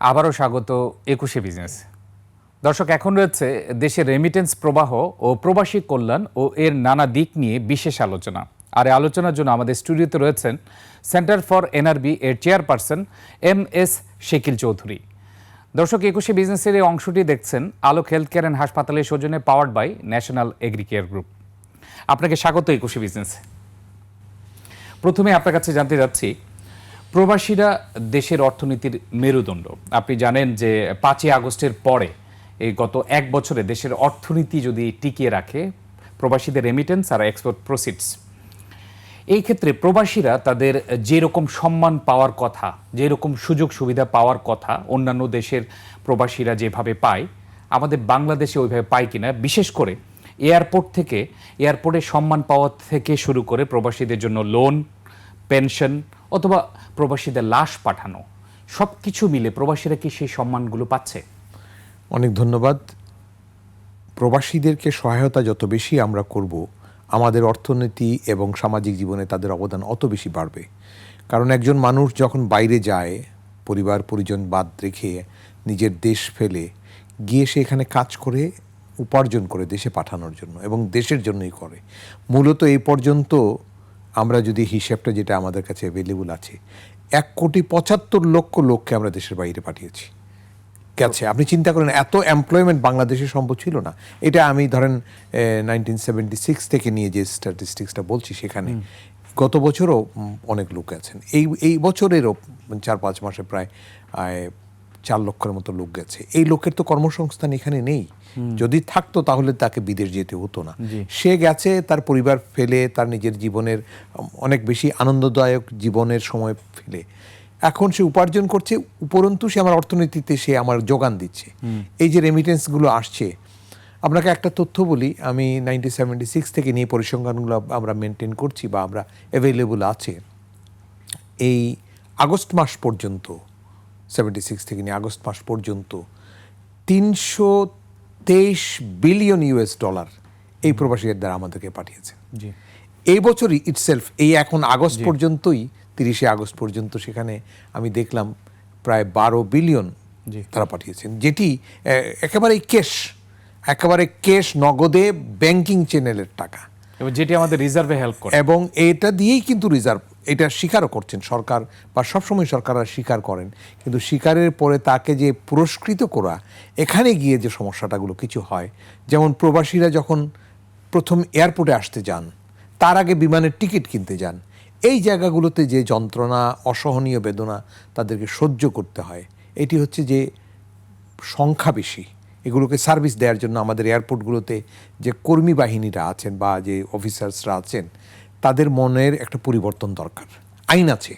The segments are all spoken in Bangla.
আবারও স্বাগত একুশে বিজনেস। দর্শক, এখন রয়েছে দেশের রেমিটেন্স প্রবাহ ও প্রবাসী কল্যাণ ও এর নানা দিক নিয়ে বিশেষ আলোচনা। আর এই আলোচনার জন্য আমাদের স্টুডিওতে রয়েছেন সেন্টার ফর এনআরবি এর chairperson M S Shakil Chowdhury. দর্শক, একুশে বিজনেসের এই অংশটি দেখছেন আলোক হেলথ কেয়ার অ্যান্ড হাসপাতালের সৌজন্যে powered by national agricare group আপনাকে স্বাগত একুশে বিজনেস। প্রথমে আপনার কাছে জানতে যাচ্ছি প্রবাসীরা দেশের অর্থনীতির মেরুদণ্ড। আপনি জানেন যে পাঁচই আগস্টের পরে এই গত এক বছরে দেশের অর্থনীতি যদি টিকিয়ে রাখে, প্রবাসীদের রেমিটেন্স আর এক্সপোর্ট প্রসিডস এই ক্ষেত্রে প্রবাসীরা তাদের যেরকম সম্মান পাওয়ার কথা, যেরকম সুযোগ সুবিধা পাওয়ার কথা অন্যান্য দেশের প্রবাসীরা যেভাবে পায়, আমাদের বাংলাদেশে ওইভাবে পায় কিনা, বিশেষ করে এয়ারপোর্ট থেকে, এয়ারপোর্টে সম্মান পাওয়া থেকে শুরু করে প্রবাসীদের জন্য লোন পেনশন অথবা প্রবাসীদের লাশ পাঠানো সব কিছু মিলে প্রবাসীরা কি সেই সম্মানগুলো পাচ্ছে? অনেক ধন্যবাদ। প্রবাসীদেরকে সহায়তা যত বেশি আমরা করব, আমাদের অর্থনীতি এবং সামাজিক জীবনে তাদের অবদান অত বেশি বাড়বে। কারণ একজন মানুষ যখন বাইরে যায়, পরিবার, পরিজন বাদ রেখে নিজের দেশ ফেলে, গিয়ে সে এখানে কাজ করে, উপার্জন করে দেশে পাঠানোর জন্য এবং দেশের জন্যই করে। মূলত এই পর্যন্ত আমরা যদি হিসেবটা যেটা আমাদের কাছে অ্যাভেলেবল আছে এক কোটি পঁচাত্তর লক্ষ লোককে আমরা দেশের বাইরে পাঠিয়েছি। গেছে আপনি চিন্তা করেন এত এমপ্লয়মেন্ট বাংলাদেশে সম্ভব ছিল না। এটা আমি ধরেন নাইনটিন সেভেন্টি সিক্স থেকে নিয়ে যে স্ট্যাটিস্টিক্সটা বলছি সেখানে গত বছরও অনেক লোক আছেন এই এই বছরেরও চার পাঁচ মাসে প্রায় চার লক্ষের মতো লোক গেছে। এই লোকের তো কর্মসংস্থান এখানে নেই। যদি থাকতো তাহলে তাকে বিদেশ যেতে হতো না। সে গেছে তার পরিবার ফেলে তার নিজের জীবনের অনেক বেশি আনন্দদায়ক জীবনের সময় ফেলে। এখন সে উপার্জন করছে উপরন্তু সে আমার অর্থনীতিতে সে আমার যোগান দিচ্ছে। এই যে রেমিটেন্সগুলো আসছে আপনাকে একটা তথ্য বলি আমি নাইনটিন সেভেন্টি সিক্স থেকে নিয়ে পরিসংখ্যানগুলো আমরা মেনটেন করছি বা আমরা অ্যাভেলেবল আছে। এই আগস্ট মাস পর্যন্ত সেভেন্টি সিক্স থেকে নিয়ে আগস্ট মাস পর্যন্ত তিনশো তেইশ বিলিয়ন ইউএস ডলার এই প্রবাসীদের দ্বারা আমাদেরকে পাঠিয়েছে। এই বছরই ইটসেলফ এই এখন আগস্ট পর্যন্তই তিরিশে আগস্ট পর্যন্ত সেখানে আমি দেখলাম প্রায় বারো বিলিয়ন। তারা পাঠিয়েছেন। যেটি একেবারে কেশ একেবারে কেশ নগদে ব্যাংকিং চ্যানেলের টাকা। এবং যেটি আমাদের রিজার্ভে হেল্প করে। এবং এটা দিয়েই কিন্তু রিজার্ভ এটা স্বীকারও করছেন সরকার বা সবসময় সরকাররা স্বীকার করেন। কিন্তু স্বীকারের পরে তাকে যে পুরস্কৃত করা, এখানে গিয়ে যে সমস্যাটাগুলো কিছু হয়, যেমন প্রবাসীরা যখন প্রথম এয়ারপোর্টে আসতে যান, তার আগে বিমানের টিকিট কিনতে যান, এই জায়গাগুলোতে যে যন্ত্রণা, অসহনীয় বেদনা তাদেরকে সহ্য করতে হয়। এটি হচ্ছে যে সংখ্যা বেশি। এগুলোকে সার্ভিস দেওয়ার জন্য আমাদের এয়ারপোর্টগুলোতে যে কর্মী বাহিনীরা আছেন বা যে অফিসার্সরা আছেন তাদের মনের একটা পরিবর্তন দরকার। আইন আছে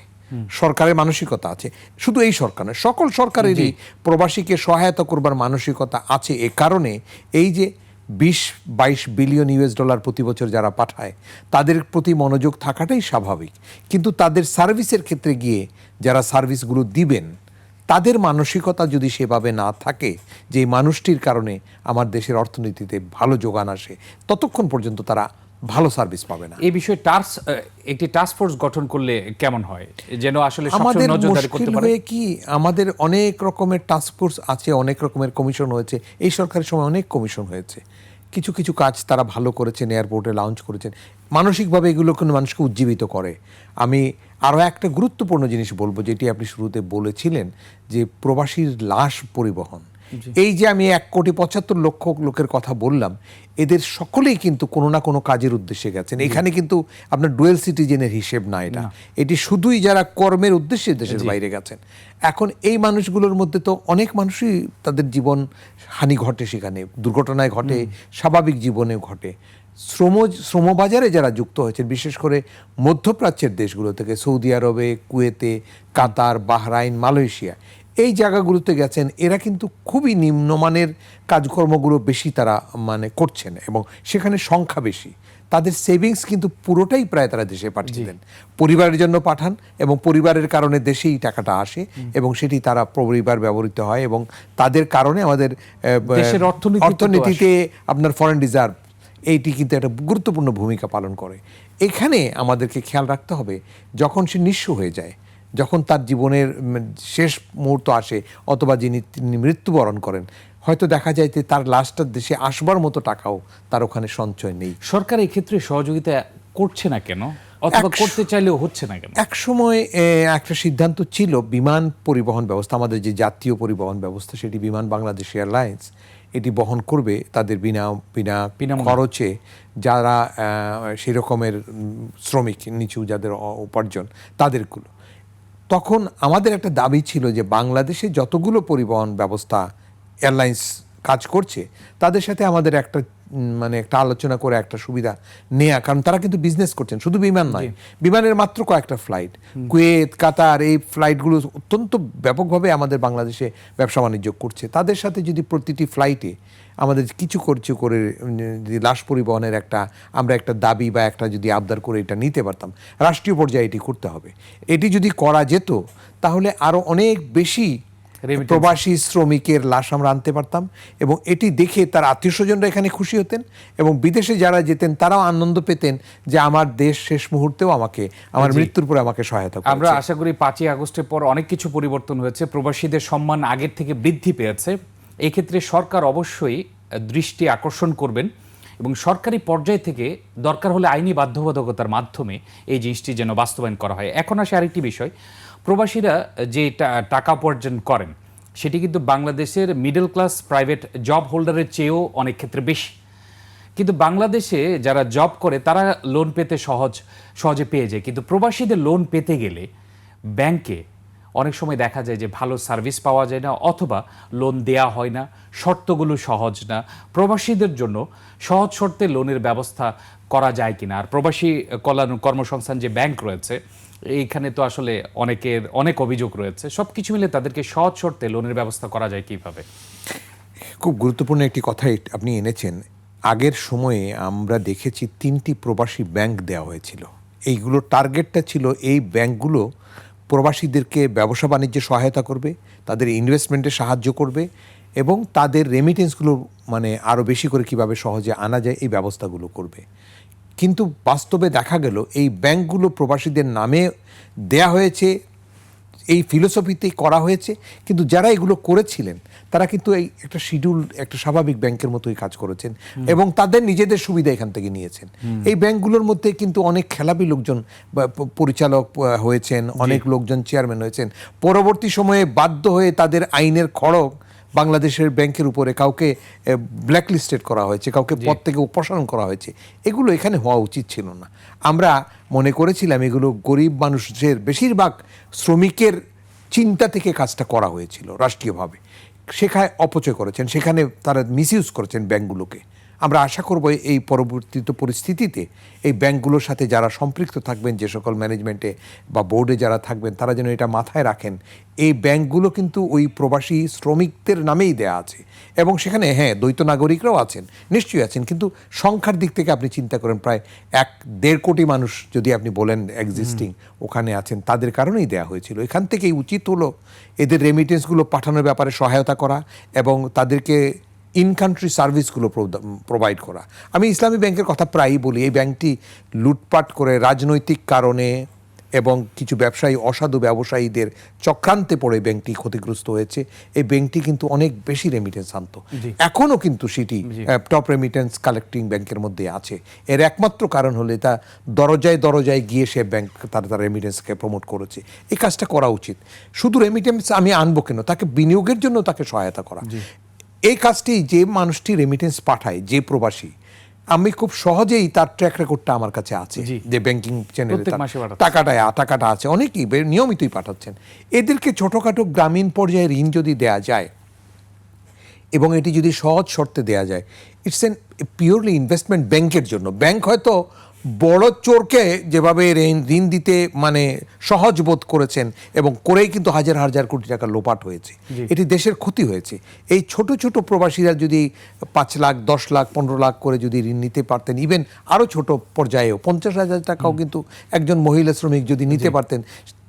সরকারের মানসিকতা আছে। শুধু এই সরকার নয় সকল সরকারেরই প্রবাসীকে সহায়তা করবার মানসিকতা আছে এ কারণে এই যে বিশ বাইশ বিলিয়ন ইউএস ডলার প্রতি বছর যারা পাঠায় তাদের প্রতি মনোযোগ থাকাটাই স্বাভাবিক। কিন্তু তাদের সার্ভিসের ক্ষেত্রে গিয়ে যারা সার্ভিসগুলো দিবেন তাদের মানসিকতা যদি সেভাবে না থাকে যে এই মানুষটির কারণে আমার দেশের অর্থনীতিতে ভালো যোগান আসে ততক্ষণ পর্যন্ত তারা ভালো সার্ভিস পাবে না। এই বিষয়ে টাস্ক একটি টাস্ক ফোর্স গঠন করলে কেমন হয়? যেন আসলে আমাদের নজরদারি মুশকিল করতে পারে। হয়ে কি আমাদের অনেক রকমের টাস্ক ফোর্স আছে অনেক রকমের কমিশন হয়েছে। এই সরকারের সময় অনেক কমিশন হয়েছে। কিছু কিছু কাজ তারা ভালো করেছেন এয়ারপোর্টে লঞ্চ করেছেন। মানসিকভাবে এগুলো কিন্তু মানুষকে উজ্জীবিত করে। আমি আরও একটা গুরুত্বপূর্ণ জিনিস বলব যেটি আপনি শুরুতে বলেছিলেন যে প্রবাসীর লাশ পরিবহন। এই যে আমি এক কোটি পঁচাত্তর লক্ষ লোকের কথা বললাম এদের সকলেই কিন্তু কোনো না কোনো কাজের উদ্দেশ্যে গেছেন। এখানে কিন্তু আপনার ডুয়েল সিটিজেনের হিসেব না এটা। এটি শুধুই যারা কর্মের উদ্দেশ্যে দেশের বাইরে গেছেন। এখন এই মানুষগুলোর মধ্যে তো অনেক মানুষই তাদের জীবন হানি ঘটে সেখানে দুর্ঘটনায় ঘটে স্বাভাবিক জীবনে ঘটে। শ্রম শ্রমবাজারে যারা যুক্ত হয়েছেন বিশেষ করে মধ্যপ্রাচ্যের দেশগুলো থেকে সৌদি আরবে কুয়েতে কাতার বাহরাইন মালয়েশিয়া এই জায়গাগুলোতে গেছেন এরা কিন্তু খুবই নিম্নমানের কাজকর্মগুলো বেশি তারা মানে করছেন এবং সেখানে সংখ্যা বেশি। তাদের সেভিংস কিন্তু পুরোটাই প্রায় তারা দেশে পাঠিয়ে দেন পরিবারের জন্য পাঠান এবং পরিবারের কারণে দেশেই টাকাটা আসে এবং সেটি তারা পরিবার ব্যবহৃত হয় এবং তাদের কারণে আমাদের অর্থনীতিতে আপনার ফরেন রিজার্ভ এইটি কিন্তু একটা গুরুত্বপূর্ণ ভূমিকা পালন করে। এখানে আমাদেরকে খেয়াল রাখতে হবে যখন সে নিঃস্ব হয়ে যায় যখন তার জীবনের শেষ মুহূর্ত আসে অথবা যিনি তিনি মৃত্যুবরণ করেন হয়তো দেখা যায় যে তার লাশটার দেশে আসবার মতো টাকাও তার ওখানে সঞ্চয় নেই। সরকার এই ক্ষেত্রে সহযোগিতা করছে না কেন? অথবা করতে চাইলেও হচ্ছে না কেন? এক সময় একটা সিদ্ধান্ত ছিল বিমান পরিবহন ব্যবস্থা আমাদের যে জাতীয় পরিবহন ব্যবস্থা সেটি বিমান বাংলাদেশ এয়ারলাইন্স এটি বহন করবে তাদের বিনা বিনা। খরচে যারা আহ, সেই রকমের উম, শ্রমিক নিচু যাদের উপার্জন তাদেরগুলো। তখন আমাদের একটা দাবি ছিল যে বাংলাদেশে যতগুলো পরিবহন ব্যবস্থা এয়ারলাইন্স কাজ করছে তাদের সাথে আমাদের একটা মানে একটা আলোচনা করে একটা সুবিধা নেয়া। কারণ তারা কিন্তু বিজনেস করছেন শুধু বিমান নয় বিমানের মাত্র কয়েকটা ফ্লাইট কুয়েত কাতার এই ফ্লাইটগুলো অত্যন্ত ব্যাপকভাবে আমাদের বাংলাদেশে ব্যবসা বাণিজ্য করছে। তাদের সাথে যদি প্রতিটি ফ্লাইটে আমাদের কিছু করছে করে যদি লাশ পরিবহনের একটা আমরা একটা দাবি বা একটা যদি আবদার করে এটা নিতে পারতাম রাষ্ট্রীয় পর্যায়ে এটি করতে হবে। এটি যদি করা যেত তাহলে আরও অনেক বেশি প্রবাসী শ্রমিকের লাশ আমরা আনতে পারতাম এবং এটি দেখে তার আত্মীয় স্বজনরা এখানে খুশি হতেন এবং বিদেশে যারা যেতেন তারাও আনন্দ পেতেন যে আমার দেশ শেষ মুহূর্তেও আমাকে আমার মৃত্যুর পরে আমাকে সহায়তা আমরা আশা করি পাঁচই আগস্টের পর অনেক কিছু পরিবর্তন হয়েছে। প্রবাসীদের সম্মান আগের থেকে বৃদ্ধি পেয়েছে। এই ক্ষেত্রে সরকার অবশ্যই দৃষ্টি আকর্ষণ করবেন এবং সরকারি পর্যায় থেকে দরকার হলে আইনি বাধ্যবাধকতার মাধ্যমে এই জিনিসটি যেন বাস্তবায়ন করা হয়। এখন আসে আরেকটি বিষয়। প্রবাসীরা যে টাকা উপার্জন করেন, সেটি কিন্তু বাংলাদেশের মিডল ক্লাস প্রাইভেট জব হোল্ডারের চেয়েও অনেক ক্ষেত্রে বেশি। কিন্তু বাংলাদেশে যারা জব করে, তারা লোন পেতে সহজ, সহজে পেয়ে যায়। কিন্তু প্রবাসীদের লোন পেতে গেলে ব্যাংকে অনেক সময় দেখা যায় যে ভালো সার্ভিস পাওয়া যায় না অথবা লোন দেয়া হয় না, শর্তগুলো সহজ না। প্রবাসীদের জন্য সহজ শর্তে লোনের ব্যবস্থা করা যায় কিনা? আর প্রবাসী কল্যাণ কর্মসংস্থান যে ব্যাংক রয়েছে, এইখানে তো আসলে অনেকের অনেক অভিযোগ রয়েছে। সব কিছু মিলে তাদেরকে সহজ শর্তে লোনের ব্যবস্থা করা যায় কীভাবে? খুব গুরুত্বপূর্ণ একটি কথাই আপনি এনেছেন। আগের সময়ে আমরা দেখেছি তিনটি প্রবাসী ব্যাংক দেওয়া হয়েছিল। এইগুলো টার্গেটটা ছিল এই ব্যাংকগুলো প্রবাসীদেরকে ব্যবসা বাণিজ্যে সহায়তা করবে, তাদের ইনভেস্টমেন্টে সাহায্য করবে এবং তাদের রেমিটেন্সগুলো মানে আরও বেশি করে কীভাবে সহজে আনা যায় এই ব্যবস্থাগুলো করবে। কিন্তু বাস্তবে দেখা গেল, এই ব্যাংকগুলো প্রবাসীদের নামে দেয়া হয়েছে এই ফিলোসফিতেই করা হয়েছে কিন্তু যারা এগুলো করেছিলেন তারা কিন্তু এই একটা শিডিউল একটা স্বাভাবিক ব্যাংকের মতোই কাজ করেছেন এবং তাদের নিজেদের সুবিধা এখান থেকে নিয়েছেন। এই ব্যাংকগুলোর মধ্যে কিন্তু অনেক খেলাপি লোকজন পরিচালক হয়েছেন অনেক লোকজন চেয়ারম্যান হয়েছেন। পরবর্তী সময়ে বাধ্য হয়ে তাদের আইনের খড়গ বাংলাদেশের ব্যাংকের উপরে কাউকে ব্ল্যাকলিস্টেড করা হয়েছে কাউকে পদ থেকে উপসারণ করা হয়েছে এগুলো এখানে হওয়া উচিত ছিল না। আমরা মনে করেছিলাম এগুলো গরিব মানুষের বেশিরভাগ শ্রমিকের চিন্তা থেকে কাজটা করা হয়েছিল রাষ্ট্রীয়ভাবে। সেখানে অপচয় করেছেন সেখানে তারা মিসইউজ করেছেন ব্যাংকগুলোকে। আমরা আশা করব এই পরবর্তীত পরিস্থিতিতে এই ব্যাংকগুলোর সাথে যারা সম্পৃক্ত থাকবেন যে সকল ম্যানেজমেন্টে বা বোর্ডে যারা থাকবেন তারা যেন এটা মাথায় রাখেন। এই ব্যাংকগুলো কিন্তু ওই প্রবাসী শ্রমিকদের নামেই দেয়া আছে এবং সেখানে হ্যাঁ দ্বৈত নাগরিকরাও আছেন নিশ্চয়ই আছেন কিন্তু সংখ্যার দিক থেকে আপনি চিন্তা করেন প্রায় এক দেড় কোটি মানুষ যদি আপনি বলেন এক্সিস্টিং ওখানে আছেন তাদের কারণেই দেয়া হয়েছিল। এখান থেকেই উচিত হলো এদের রেমিটেন্সগুলো পাঠানোর ব্যাপারে সহায়তা করা এবং তাদেরকে ইন কান্ট্রি সার্ভিসগুলো প্রোভাইড করা। আমি ইসলামী ব্যাংকের কথা প্রায়ই বলি এই ব্যাংকটি লুটপাট করে রাজনৈতিক কারণে এবং কিছু ব্যবসায়ী অসাধু ব্যবসায়ীদের চক্রান্তে পড়ে ব্যাংকটি ক্ষতিগ্রস্ত হয়েছে। এই ব্যাংকটি কিন্তু অনেক বেশি রেমিটেন্স আনতো। এখনও কিন্তু সেটি টপ রেমিটেন্স কালেক্টিং ব্যাংকের মধ্যে আছে। এর একমাত্র কারণ হলে তা দরজায় দরজায় গিয়ে সে ব্যাংক তার তার রেমিটেন্সকে প্রমোট করেছে। এই কাজটা করা উচিত। শুধু রেমিটেন্স আমি আনব কেন? তাকে বিনিয়োগের জন্য তাকে সহায়তা করা। এই কাজটি যে মানুষটি রেমিটেন্স পাঠায় যে প্রবাসী আমি খুব সহজেই তার ট্র্যাক রেকর্ডটা আমার কাছে আছে। যে ব্যাংকিং চ্যানেলে। টাকাটা টাকাটা আছে। অনেকেই নিয়মিতই পাঠাচ্ছেন। এদেরকে ছোটোখাটো গ্রামীণ পর্যায়ে ঋণ যদি দেয়া যায় এবং এটি যদি সহজ শর্তে দেয়া যায় ইটস এন পিওরলি ইনভেস্টমেন্ট ব্যাংকের জন্য। ব্যাংক হয়তো বড় চোরকে যেভাবে ঋণ দিতে মানে সহজ বোধ করেছেন এবং করেই কিন্তু হাজার হাজার কোটি টাকা লোপাট হয়েছে। এটি দেশের ক্ষতি হয়েছে। এই ছোট ছোট প্রবাসীরা যদি পাঁচ লাখ দশ লাখ পনেরো লাখ করে যদি ঋণ নিতে পারতেন ইভেন আরও ছোট পর্যায়েও পঞ্চাশ হাজার টাকাও কিন্তু একজন মহিলা শ্রমিক যদি নিতে পারতেন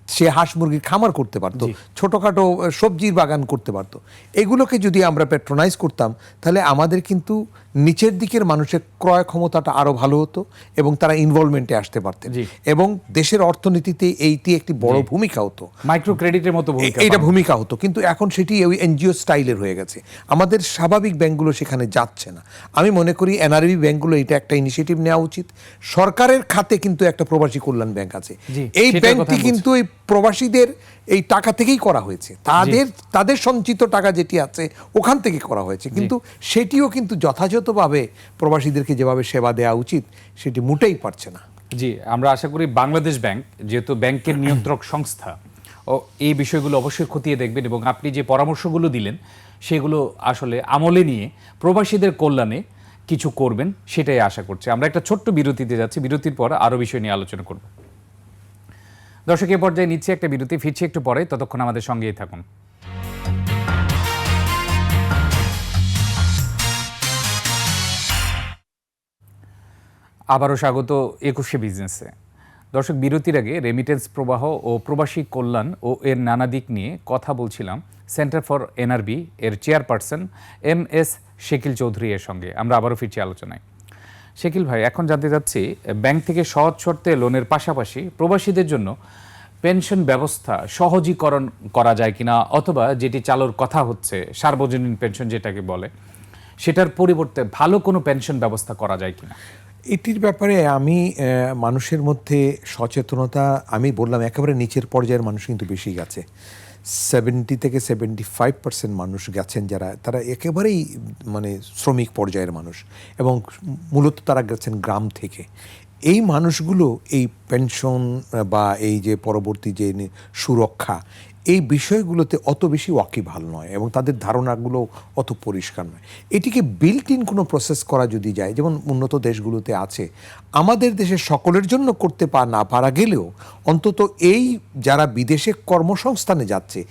সে হাঁস মুরগির খামার করতে পারতো ছোটোখাটো সবজির বাগান করতে পারতো। এগুলোকে যদি আমরা প্যাট্রোনাইজ করতাম তাহলে আমাদের কিন্তু নিচের দিকের মানুষের ক্রয় ক্ষমতাটা আরও ভালো হতো এবং তারা ইনভলভমেন্টে আসতে পারতেন। এবং দেশের অর্থনীতিতে এইটি একটি বড় ভূমিকা হতো। মাইক্রো ক্রেডিটের মতো ভূমিকা এটা ভূমিকা হতো। কিন্তু এখন সেটি ওই এনজিও স্টাইলের হয়ে গেছে। আমাদের স্বাভাবিক ব্যাংকগুলো সেখানে যাচ্ছে না। আমি মনে করি এনআরবি ব্যাংকগুলো এটা একটা ইনিশিয়েটিভ নেওয়া উচিত। সরকারের খাতে কিন্তু একটা প্রবাসী কল্যাণ ব্যাংক আছে। এই ব্যাংকটি কিন্তু এই প্রবাসীদের এই টাকা থেকেই করা হয়েছে। তাদের তাদের সঞ্চিত টাকা যেটি আছে ওখান থেকে করা হয়েছে। কিন্তু সেটিও কিন্তু যথাযথভাবে প্রবাসীদেরকে যেভাবে সেবা দেওয়া উচিত সেটি মোটেই পারছে না। জি আমরা আশা করি বাংলাদেশ ব্যাংক যেহেতু ব্যাংকের নিয়ন্ত্রক সংস্থা ও এই বিষয়গুলো অবশ্যই খতিয়ে দেখবেন এবং আপনি যে পরামর্শগুলো দিলেন সেগুলো আসলে আমলে নিয়ে প্রবাসীদের কল্যাণে কিছু করবেন সেটাই আশা করছি। আমরা একটা ছোট্ট বিরতিতে যাচ্ছি। বিরতির পর আরও বিষয় নিয়ে আলোচনা করব। দর্শক, এ পর্যায়ে নিচ্ছে একটা বিরতি, ফিরছি একটু পরে, ততক্ষণ আমাদের সঙ্গেই থাকুন। আবারও স্বাগত একুশে বিজনেসে। দর্শক, বিরতির আগে রেমিটেন্স প্রবাহ ও প্রবাসী কল্যাণ ও এর নানা দিক নিয়ে কথা বলছিলাম সেন্টার ফর এনআরবি এর chairperson M S Shakil Chowdhury এর সঙ্গে। আমরা আবারও ফিরছি আলোচনায়। শেকিল ভাই, এখন জানতে চাচ্ছি, ব্যাংক থেকে সহজ শর্তে লোনের পাশাপাশি প্রবাসীদের জন্য পেনশন ব্যবস্থা সহজীকরণ করা যায় কিনা অথবা যেটি চালুর কথা হচ্ছে, সার্বজনীন পেনশন যেটাকে বলে, সেটার পরিবর্তে ভালো কোনো পেনশন ব্যবস্থা করা যায় কিনা? এটির ব্যাপারে আমি মানুষের মধ্যে সচেতনতা, আমি বললাম একেবারে নিচের পর্যায়ের মানুষ কিন্তু বেশি গেছে। সেভেন্টি থেকে সেভেন্টি ফাইভ পার্সেন্ট মানুষ গেছেন যারা, তারা একেবারেই মানে শ্রমিক পর্যায়ের মানুষ এবং মূলত তারা গেছেন গ্রাম থেকে। এই মানুষগুলো এই পেনশন বা এই যে পরবর্তী যে সুরক্ষা এই বিষয়গুলোতে অত বেশি ওয়াকিবহাল নয় এবং তাদের ধারণাগুলো অত পরিষ্কার নয়। এটিকে বিল্ট ইন কোনো প্রসেস করা যদি যায় যেমন উন্নত দেশগুলোতে আছে আমাদের দেশে সকলের জন্য করতে পা না পারা গেলেও অন্তত এই যারা বিদেশে কর্মসংস্থানে যাচ্ছে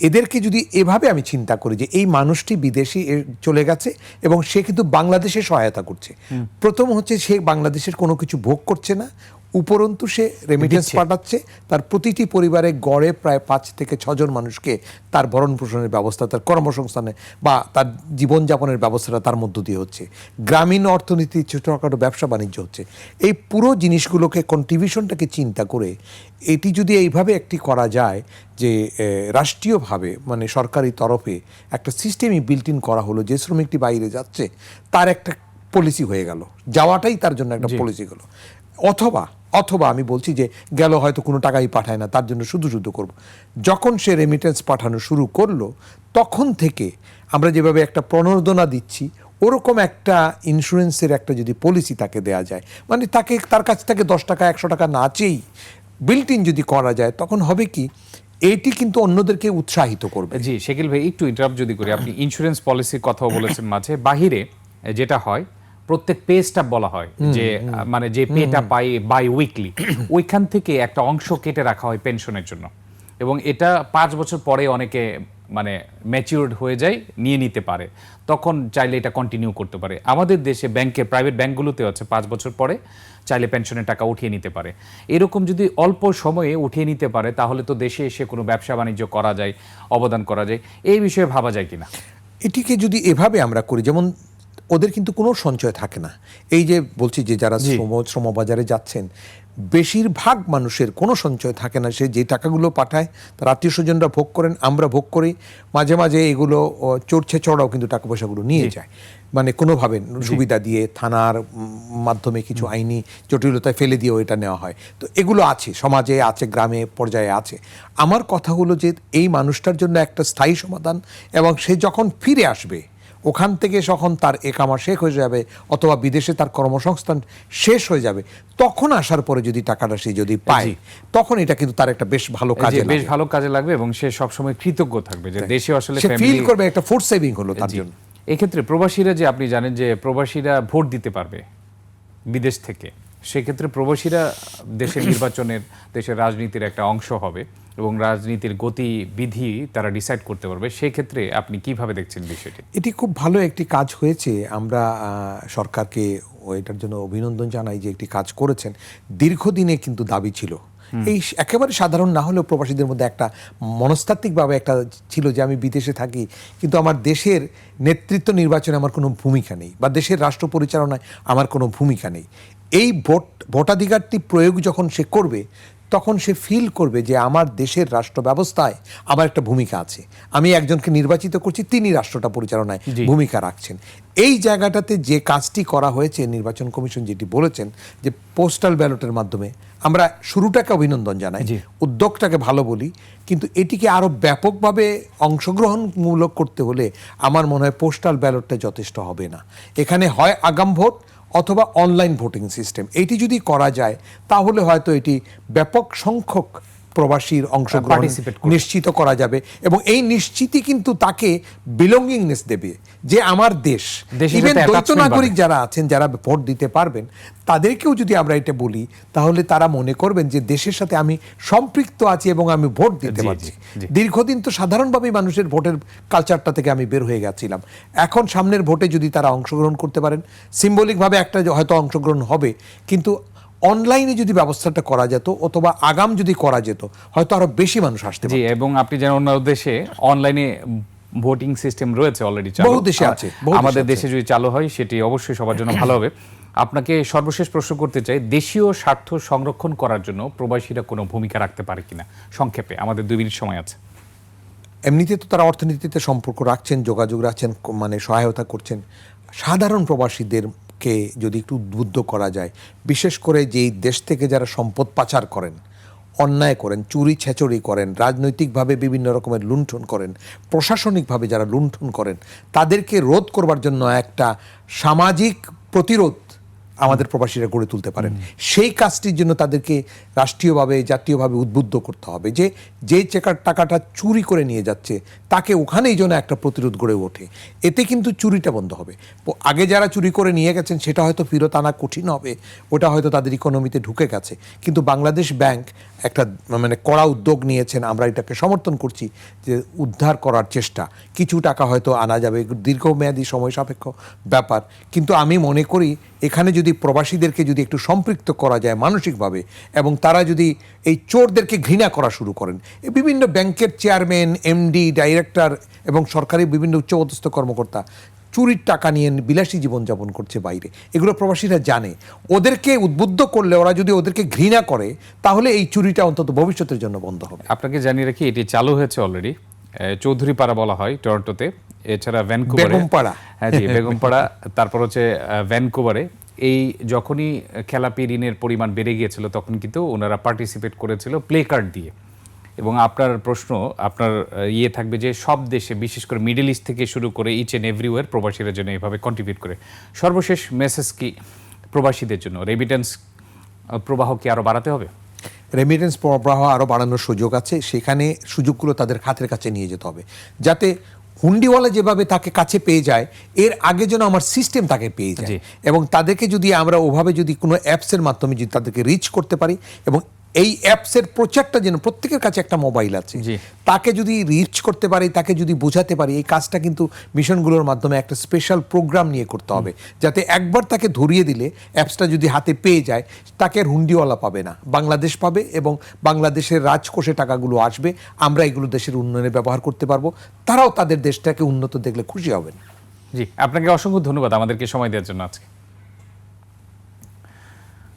এদেরকে যদি এভাবে আমি চিন্তা করি যে এই মানুষটি বিদেশে চলে গেছে এবং সে কিন্তু বাংলাদেশে সহায়তা করছে। প্রথম হচ্ছে সে বাংলাদেশের কোনো কিছু ভোগ করছে না উপরন্তু সে রেমিটেন্স পাঠাচ্ছে। তার প্রতিটি পরিবারে গড়ে প্রায় পাঁচ থেকে ছজন মানুষকে তার ভরণ পোষণের ব্যবস্থা তার কর্মসংস্থানে বা তার জীবনযাপনের ব্যবস্থাটা তার মধ্য দিয়ে হচ্ছে। গ্রামীণ অর্থনীতি ছোটোখাটো ব্যবসা বাণিজ্য হচ্ছে। এই পুরো জিনিসগুলোকে কন্ট্রিবিউশনটাকে চিন্তা করে এটি যদি এইভাবে একটি করা যায় যে রাষ্ট্রীয়ভাবে মানে সরকারি তরফে একটা সিস্টেমই বিল্ট ইন করা হলো যে শ্রমিকটি বাইরে যাচ্ছে তার একটা পলিসি হয়ে গেল। যাওয়াটাই তার জন্য একটা পলিসি হলো। অথবা অথবা আমি বলছি যে গেল হয়তো কোনো টাকাই পাঠায় না, তার জন্য শুধু শুধু করব। যখন সে রেমিটেন্স পাঠানো শুরু করল, তখন থেকে আমরা যেভাবে একটা প্রণোদনা দিচ্ছি, ওরকম একটা ইন্স্যুরেন্সের একটা যদি পলিসি তাকে দেয়া যায় মানে তাকে, তার কাছ থেকে দশ টাকা, একশো টাকা না চেয়েই বিল্ট ইন যদি করা যায়, তখন হবে কি, এটি কিন্তু অন্যদেরকে উৎসাহিত করবে। জি, শেকিল ভাই, একটু ইন্টারাপ্ট যদি করি। আপনি ইন্স্যুরেন্স পলিসির কথাও বলেছেন মাঝে। বাহিরে যেটা হয় প্রত্যেক পেজটা বলা হয় যে মানে যে পেটা পাই বাই উইকলি ওইখান থেকে একটা অংশ কেটে রাখা হয় পেনশনের জন্য। এবং এটা পাঁচ বছর পরে অনেকে মানে ম্যাচিউরড হয়ে যায় নিয়ে নিতে পারে। তখন চাইলে এটা কন্টিনিউ করতে পারে। আমাদের দেশে ব্যাংকের প্রাইভেট ব্যাংকগুলোতে আছে পাঁচ বছর পরে চাইলে পেনশনের টাকা উঠিয়ে নিতে পারে। এরকম যদি অল্প সময়ে উঠিয়ে নিতে পারে তাহলে তো দেশে এসে কোনো ব্যবসা বাণিজ্য করা যায় অবদান করা যায় এই বিষয়ে ভাবা যায় কিনা? এটিকে যদি এভাবে আমরা করি যেমন ওদের কিন্তু কোনো সঞ্চয় থাকে না। এই যে বলছি যে যারা শ্রম শ্রমবাজারে যাচ্ছেন বেশিরভাগ মানুষের কোনো সঞ্চয় থাকে না। সে যে টাকাগুলো পাঠায় তার আত্মীয় স্বজনরা ভোগ করেন আমরা ভোগ করি। মাঝে মাঝে এগুলো চড়ছে চড়াও কিন্তু টাকা পয়সাগুলো নিয়ে যায়। মানে কোনোভাবে সুবিধা দিয়ে থানার মাধ্যমে কিছু আইনি জটিলতায় ফেলে দিয়েও এটা নেওয়া হয়। তো এগুলো আছে সমাজে আছে গ্রামে পর্যায়ে আছে। আমার কথা হলো যে এই মানুষটার জন্য একটা স্থায়ী সমাধান এবং সে যখন ফিরে আসবে ওখান থেকে যখন তার একামা শেষ হয়ে যাবে অথবা বিদেশে তার কর্মসংস্থান শেষ হয়ে যাবে তখন আসার পরে যদি টাকাটা সে যদি পায় তখন এটা কিন্তু তার একটা বেশ ভালো কাজে বেশ ভালো কাজে লাগবে এবং সে সবসময় কৃতজ্ঞ থাকবে যে দেশে আসলে সে ফিল করবে একটা ফোর্স সেভিং হলো তার। জন্য। এক্ষেত্রে প্রবাসীরা যে আপনি জানেন যে প্রবাসীরা ভোট দিতে পারবে বিদেশ থেকে সেক্ষেত্রে প্রবাসীরা দেশের নির্বাচনের দেশের রাজনীতির একটা অংশ হবে। এবং রাজনীতির গতিবিধি তারা ডিসাইড করতে পারবে সেক্ষেত্রে আপনি কীভাবে দেখছেন বিষয়টি? এটি খুব ভালো একটি কাজ হয়েছে। আমরা সরকারকে ও এটার জন্য অভিনন্দন জানাই যে একটি কাজ করেছেন। দীর্ঘদিনে কিন্তু দাবি ছিল। এই একেবারে সাধারণ না হলেও প্রবাসীদের মধ্যে একটা মনস্তাত্ত্বিকভাবে একটা ছিল যে আমি বিদেশে থাকি। কিন্তু আমার দেশের নেতৃত্ব নির্বাচনে আমার কোনো ভূমিকা নেই বা দেশের রাষ্ট্র পরিচালনায় আমার কোনো ভূমিকা নেই। এই ভোট ভোটাধিকারটি প্রয়োগ যখন সে করবে তখন সে ফিল করবে যে আমার দেশের রাষ্ট্র ব্যবস্থায় আমার একটা ভূমিকা আছে। আমি একজনকে নির্বাচিত করছি তিনি রাষ্ট্রটা পরিচালনায় ভূমিকা রাখছেন। এই জায়গাটাতে যে কাজটি করা হয়েছে নির্বাচন কমিশন যেটি বলেছেন যে পোস্টাল ব্যালটের মাধ্যমে আমরা শুরুটাকে অভিনন্দন জানাই। উদ্যোগটাকে ভালো বলি কিন্তু এটিকে আরও ব্যাপকভাবে অংশগ্রহণমূলক করতে হলে আমার মনে হয় পোস্টাল ব্যালটটা যথেষ্ট হবে না। এখানে হয় আগাম ভোট অথবা অনলাইন ভোটিং সিস্টেম এটি যদি করা যায় তাহলে হয়তো এটি ব্যাপক সংখ্যক প্রবাসীর অংশগ্রহণ নিশ্চিত করা যাবে। এবং এই নিশ্চিতই কিন্তু তাকে বিলঙ্গিংনেস দেবে যে আমার দেশ। ইভেন দ্বৈত নাগরিক যারা আছেন যারা ভোট দিতে পারবেন তাদেরকেও যদি আমরা এটা বলি তাহলে তারা মনে করবেন যে দেশের সাথে আমি সম্পৃক্ত আছি এবং আমি ভোট দিতে পারছি। দীর্ঘদিন তো সাধারণভাবেই মানুষের ভোটের কালচারটা থেকে আমি বের হয়ে গেছিলাম। এখন সামনের ভোটে যদি তারা অংশগ্রহণ করতে পারেন সিম্বলিকভাবে একটা হয়তো অংশগ্রহণ হবে কিন্তু অনলাইনে যদি ব্যবস্থাটা করা যেত অথবা আগাম যদি করা যেত হয়তো আরও বেশি মানুষ আসতে জি এবং আপনি যেন অন্য দেশে অনলাইনে ভোটিং সিস্টেম রয়েছে অলরেডি বহু দেশে আছে, আমাদের দেশে যদি চালু হয় সেটি অবশ্যই সবার জন্য ভালো হবে। আপনাকে সর্বশেষ প্রশ্ন করতে চাই দেশীয় স্বার্থ সংরক্ষণ করার জন্য প্রবাসীরা কোনো ভূমিকা রাখতে পারে কিনা? সংক্ষেপে আমাদের দুই মিনিট সময় আছে। এমনিতে তো তারা অর্থনীতিতে সম্পর্ক রাখছেন যোগাযোগ রাখছেন মানে সহায়তা করছেন। সাধারণ প্রবাসীদেরকে যদি একটু উদ্বুদ্ধ করা যায়, বিশেষ করে যেই দেশ থেকে যারা সম্পদ পাচার করেন, অন্যায় করেন, চুরি ছেচড়ি করেন, রাজনৈতিকভাবে বিভিন্ন রকমের লুণ্ঠন করেন, প্রশাসনিকভাবে যারা লুণ্ঠন করেন, তাদেরকে রোধ করবার জন্য একটা সামাজিক প্রতিরোধ আমাদের প্রবাসীরা গড়ে তুলতে পারেন। সেই কাজটির জন্য তাদেরকে রাষ্ট্রীয়ভাবে জাতীয়ভাবে উদ্বুদ্ধ করতে হবে যে যে চেকার টাকাটা চুরি করে নিয়ে যাচ্ছে তাকে ওখানেই যেন একটা প্রতিরোধ গড়ে ওঠে। এতে কিন্তু চুরিটা বন্ধ হবে। আগে যারা চুরি করে নিয়ে গেছেন সেটা হয়তো ফেরত আনা কঠিন হবে ওটা হয়তো তাদের ইকোনমিতে ঢুকে গেছে। কিন্তু বাংলাদেশ ব্যাংক একটা মানে কড়া উদ্যোগ নিয়েছেন আমরা এটাকে সমর্থন করছি যে উদ্ধার করার চেষ্টা। কিছু টাকা হয়তো আনা যাবে দীর্ঘমেয়াদী সময় সাপেক্ষ ব্যাপার। কিন্তু আমি মনে করি এখানে যদি প্রবাসীদেরকে যদি একটু সম্পৃক্ত করা যায় মানসিকভাবে এবং তারা যদি এই চোরদেরকে ঘৃণা করা শুরু করেন বিভিন্ন ব্যাংকের চেয়ারম্যান, এমডি, ডাইরেক্টর এবং সরকারি বিভিন্ন উচ্চপদস্থ কর্মকর্তা চুরির টাকা নিয়ে বিলাসী জীবনযাপন করছে বাইরে। এগুলো প্রবাসীরা জানে। ওদেরকে উদ্বুদ্ধ করলে ওরা যদি ওদেরকে ঘৃণা করে, তাহলে এই চুরিটা অন্তত ভবিষ্যতের জন্য বন্ধ হবে। আপনাকে জানিয়ে রাখি, এটি চালু হয়েছে অলরেডি চৌধুরী পাড়া বলা হয়, টরন্টোতে। এছাড়া ভ্যানকুভারে বেগমপাড়া। হ্যাঁ জি বেগমপাড়া তারপর হচ্ছে ভ্যানকুভারে এই যখনই খেলাপি ঋণের পরিমাণ বেড়ে গিয়েছিল তখন কিন্তু ওনারা পার্টিসিপেট করেছিল প্লে কার্ড দিয়ে। এবং আপনার প্রশ্ন আপনার ইয়ে থাকবে যে সব দেশে বিশেষ করে মিডল ইস্ট থেকে শুরু করে ইচ এন্ড এভরিওয়ার প্রবাসীরা যেন এভাবে কন্ট্রিবিউট করে। সর্বশেষ মেসেজ কি প্রবাসীদের জন্য? রেমিটেন্স প্রবাহ কি আরও বাড়াতে হবে? রেমিটেন্স প্রবাহ আরও বাড়ানোর সুযোগ আছে। সেখানে সুযোগগুলো তাদের হাতের কাছে নিয়ে যেতে হবে। যাতে হুন্ডিওয়ালা যেভাবে তাকে কাছে পেয়ে যায় এর আগে যেন আমার সিস্টেম তাকে পেয়ে যায়। এবং তাদেরকে যদি আমরা ওভাবে যদি কোনো অ্যাপসের মাধ্যমে যদি তাদেরকে রিচ করতে পারি এবং এই অ্যাপসের প্রচারটা যেন প্রত্যেকের কাছে একটা মোবাইল আছে। তাকে যদি রিচ করতে পারি তাকে যদি বোঝাতে পারি এই কাজটা কিন্তু মিশনগুলোর মাধ্যমে একটা স্পেশাল প্রোগ্রাম নিয়ে করতে হবে। যাতে একবার তাকে ধরিয়ে দিলে অ্যাপসটা যদি হাতে পেয়ে যায় তাকে আর হুন্ডিওয়ালা পাবে না। বাংলাদেশ পাবে এবং বাংলাদেশের রাজকোষে টাকাগুলো আসবে। আমরা এগুলো দেশের উন্নয়নে ব্যবহার করতে পারব। তারাও তাদের দেশটাকে উন্নত দেখলে খুশি হবেন। জি আপনাকে অসংখ্য ধন্যবাদ আমাদেরকে সময় দেওয়ার জন্য আজকে।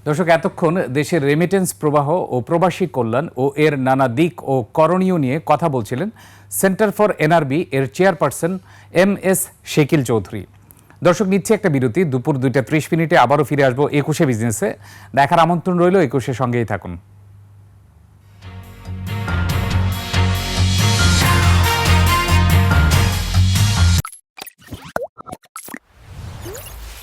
দর্শক, এতক্ষণ দেশের রেমিটেন্স প্রবাহ ও প্রবাসী কল্যাণ ও এর নানা দিক ও করণীয় নিয়ে কথা বলছিলেন সেন্টার ফর এনআরবি এর chairperson M S Shakil Chowdhury দর্শক, নিচ্ছে একটা বিরতি। দুপুর দুইটা ত্রিশ মিনিটে আবারও ফিরে আসব একুশে বিজনেসে দেখার আমন্ত্রণ রইল, একুশের সঙ্গেই থাকুন।